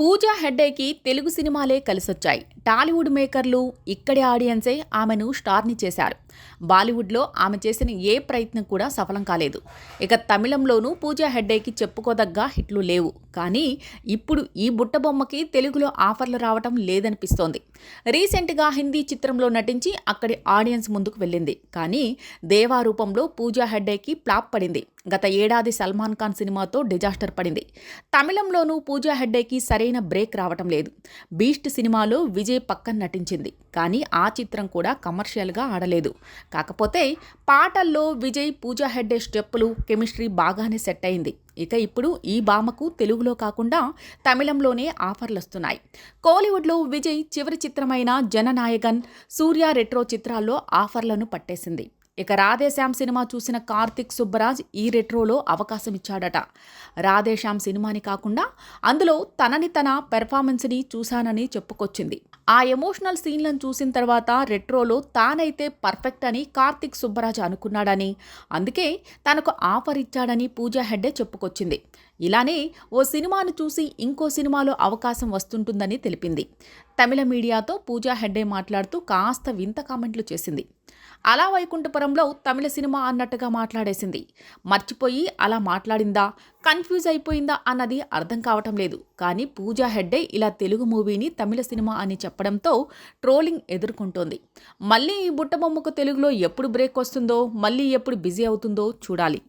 పూజా హెడ్డేకి తెలుగు సినిమాలే కలిసొచ్చాయి. టాలీవుడ్ మేకర్లు ఇక్కడి ఆడియన్సే ఆమెను స్టార్ని చేశారు. బాలీవుడ్లో ఆమె చేసిన ఏ ప్రయత్నం కూడా సఫలం కాలేదు. ఇక తమిళంలోనూ పూజా హెడ్డేకి చెప్పుకోదగ్గ హిట్లు లేవు. కానీ ఇప్పుడు ఈ బుట్టబొమ్మకి తెలుగులో ఆఫర్లు రావటం లేదనిపిస్తోంది. రీసెంట్గా హిందీ చిత్రంలో నటించి అక్కడి ఆడియన్స్ ముందుకు వెళ్ళింది. కానీ దేవా రూపంలో పూజా హెడ్డేకి ప్లాప్ పడింది. గత ఏడాది సల్మాన్ ఖాన్ సినిమాతో డిజాస్టర్ పడింది. తమిళంలోనూ పూజా హెడ్డేకి సరైన బ్రేక్ రావటం లేదు. బీస్ట్ సినిమాలో విజయ్ పక్కన నటించింది. కానీ ఆ చిత్రం కూడా కమర్షియల్గా ఆడలేదు. కాకపోతే పాటల్లో విజయ్ పూజా హెడ్డే స్టెప్పులు కెమిస్ట్రీ బాగానే సెట్ అయింది. ఇక ఇప్పుడు ఈ భామకు తెలుగులో కాకుండా తమిళంలోనే ఆఫర్లు వస్తున్నాయి కోలీవుడ్లో విజయ్ చివరి చిత్రమైన జననాయకన్ సూర్య రెట్రో చిత్రాల్లో ఆఫర్లను పట్టేసింది. ఇక రాధేశ్యామ్ సినిమా చూసిన కార్తిక్ సుబ్బరాజ్ ఈ రెట్రోలో అవకాశం ఇచ్చాడట రాధేశ్యామ్ సినిమాని కాకుండా అందులో తనని తన పెర్ఫార్మెన్స్ని చూశానని చెప్పుకొచ్చింది. ఆ ఎమోషనల్ సీన్లను చూసిన తర్వాత రెట్రోలో తానైతే పర్ఫెక్ట్ అని కార్తిక్ సుబ్బరాజ్ అనుకున్నాడని అందుకే తనకు ఆఫర్ ఇచ్చాడని పూజా హెడ్డే చెప్పుకొచ్చింది. ఇలానే ఓ సినిమాను చూసి ఇంకో సినిమాలో అవకాశం వస్తుంటుందని తెలిపింది. తమిళ మీడియాతో పూజా హెడ్డే మాట్లాడుతూ కాస్త వింత కామెంట్లు చేసింది. అలా వైకుంఠపురంలో తమిళ సినిమా అన్నట్టుగా మాట్లాడేసింది. మర్చిపోయి అలా మాట్లాడిందా? కన్ఫ్యూజ్ అయిపోయిందా అన్నది అర్థం కావటం లేదు. కానీ పూజా హెడ్డే ఇలా తెలుగు మూవీని తమిళ సినిమా అని చెప్పడంతో ట్రోలింగ్ ఎదుర్కొంటోంది. మళ్ళీ ఈ బుట్టబొమ్మకు తెలుగులో ఎప్పుడు బ్రేక్ వస్తుందో మళ్ళీ ఎప్పుడు బిజీ అవుతుందో చూడాలి.